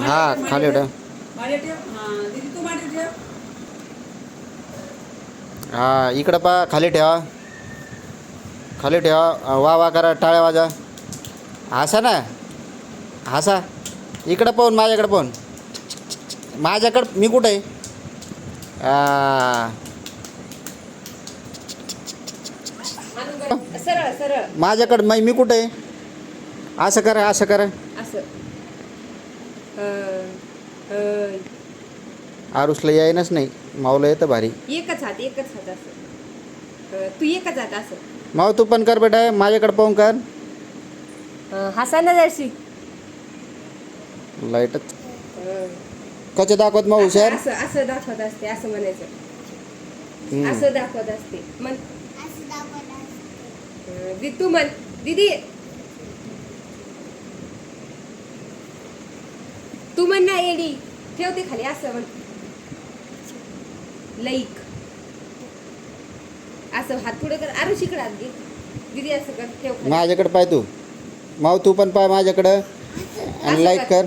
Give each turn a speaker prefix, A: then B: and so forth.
A: हा खाली ठेव
B: हा
A: हा इकडं पा खाली ठेवा. खाली ठेवा. वा वा करा टाळ्या वाजा. हसा ना. हसा. इकडं पाहून माझ्याकडं पाहून. माझ्याकडं मी कुठं आहे? आ,
C: सरळ सरळ.
A: माझ्याकडं मै मी कुठं आहे? असं करा असं करा. आरुसला यायनच नाही. माऊला येतं भारी.
C: एकच हात एकच हात असं. तू एकच हात असं.
A: माऊ तू पण कर बेटा माझ्याकडं पाहून कर.
C: अं, हसा ना जरशी
A: लाईटच कसे दाखवत मग हुशार?
C: असं असं दाखवत असते असं म्हणायचं. असं दाखवत असते. दि- तू म्हण. दीदी तू म्हण ना एडी ठेवते खाली असं म्हण. लईक. असं हात पुढे कर. अरे शिकडा आत घे दिदी असं कर. ठेव
A: माझ्याकडे पाय तू. माऊ तू पण पाय माझ्याकडं. आणि लाईक कर.